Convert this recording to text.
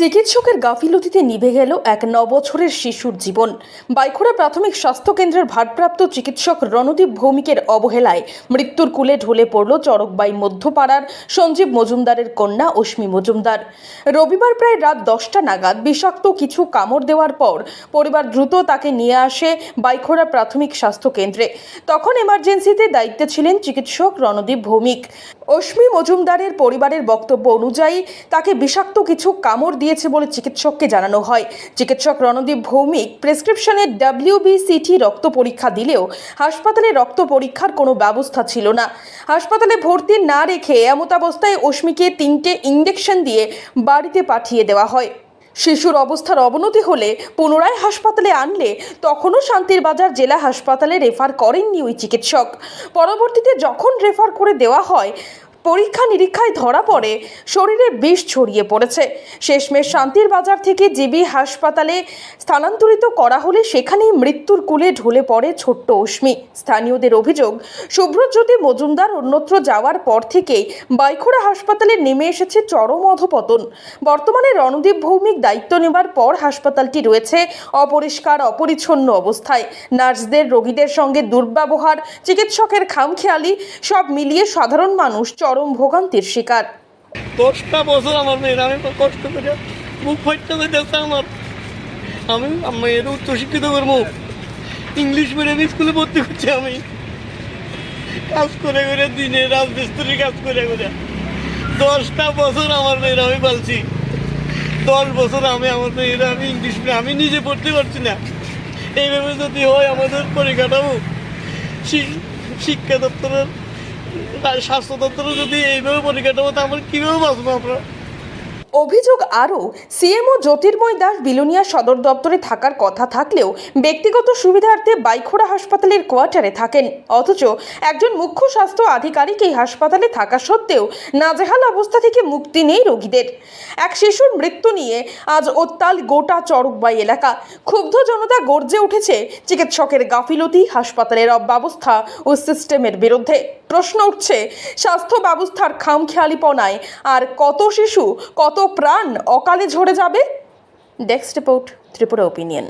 চিকিৎসকের গাফিলতিতে নিভে গেল এক ন বছরের শিশুর জীবন। বাইখোড়া প্রাথমিক স্বাস্থ্য কেন্দ্রের ভারপ্রাপ্ত চিকিৎসক রণদীপ ভৌমিকের অবহেলায় মৃত্যুর কুলে ঢলে পড়ল চরকবাই মধ্যপাড়ার সঞ্জীব মজুমদারের কন্যা অশ্মি মজুমদার। রবিবার প্রায় রাত দশটা নাগাদ বিষাক্ত কিছু কামড় দেওয়ার পর পরিবার দ্রুত তাকে নিয়ে আসে বাইখোড়া প্রাথমিক স্বাস্থ্য কেন্দ্রে তখন এমার্জেন্সিতে দায়িত্বে ছিলেন চিকিৎসক রণদীপ ভৌমিক। অশ্মি মজুমদারের পরিবারের বক্তব্য অনুযায়ী তাকে বিষাক্ত কিছু কামড় দিয়েছে বলে চিকিৎসককে জানানো হয়। চিকিৎসক রণদীপ ভৌমিক প্রেসক্রিপশনে ডাব্লিউবিসিটি রক্ত পরীক্ষা দিলেও হাসপাতালে রক্ত পরীক্ষার কোনো ব্যবস্থা ছিল না। হাসপাতালে ভর্তি না রেখে এমতাবস্থায় অশ্মিকে তিনটে ইঞ্জেকশন দিয়ে বাড়িতে পাঠিয়ে দেওয়া হয়। শিশুর অবস্থার অবনতি হলে পুনরায় হাসপাতালে আনলে তখনও শান্তির বাজার জেলা হাসপাতালে রেফার করেননি ওই চিকিৎসক। পরবর্তীতে যখন রেফার করে দেওয়া হয় পরীক্ষা নিরীক্ষায় ধরা পড়ে, শরীরে বিষ ছড়িয়ে পড়েছে। শেষমেশ শান্তির বাজার থেকে জিবি হাসপাতালে স্থানান্তরিত করা হলে সেখানেই মৃত্যুর কুলে ঢলে পড়ে ছোট্ট অশ্মি স্থানীয়দের অভিযোগ শুভ্রজ্যোতি মজুমদার অন্যত্র যাওয়ার পর থেকেই বাইখোড়া হাসপাতালে নেমে এসেছে চরম অধপতন। বর্তমানে রণদীপ ভৌমিক দায়িত্ব নেবার পর হাসপাতালটি রয়েছে অপরিষ্কার, অপরিচ্ছন্ন অবস্থায়। নার্সদের, রোগীদের সঙ্গে দুর্ব্যবহার, চিকিৎসকের খামখেয়ালি, সব মিলিয়ে সাধারণ মানুষ চরম ভোগান্তির শিকার। দশটা বছর আমার মেয়ের, আমি কষ্ট করে মুখ ফাইটটা যেতেছে আমার। আমি মেয়ের উচ্চশিক্ষিত করব ইংলিশ মিডিয়াম স্কুলে ভর্তি করছি আমি। কাজ করে করে দিনে রাজমিস্ত্রি কাজ করে করে। দশটা বছর আমার মেয়ের আমি পালছি। দশ বছর আমি আমার মেয়ের, আমি ইংলিশ মিডিয়াম আমি নিজে পড়তে পারছি না। এইভাবে যদি হয় আমাদের পরিকাঠামো শিক্ষা দপ্তরের স্বাস্থ্য দপ্তরে যদি এইভাবে পরিকাঠামো তা আমরা কীভাবে বাঁচবো আমরা? অভিযোগ আরও সিএমও জ্যোতির্ময় দাস বিলোনিয়া সদর দপ্তরে থাকার কথা থাকলেও ব্যক্তিগত সুবিধার্থে বাইখোড়া হাসপাতালের কোয়ার্টারে থাকেন। অথচ একজন মুখ্য স্বাস্থ্য আধিকারিক এই হাসপাতালে থাকা সত্ত্বেও নাজেহাল অবস্থা থেকে মুক্তি নেই রোগীদের। এক শিশুর মৃত্যু নিয়ে আজ উত্তাল গোটা চরকবাই এলাকা। ক্ষুব্ধ জনতা গর্জে উঠেছে চিকিৎসকের গাফিলতি, হাসপাতালের অব্যবস্থা ও সিস্টেমের বিরুদ্ধে। প্রশ্ন উঠছে, স্বাস্থ্য ব্যবস্থার খামখেয়ালিপনায় আর কত শিশু, কত প্রাণ অকালে ঝরে যাবে? Desk report, Tripura opinion.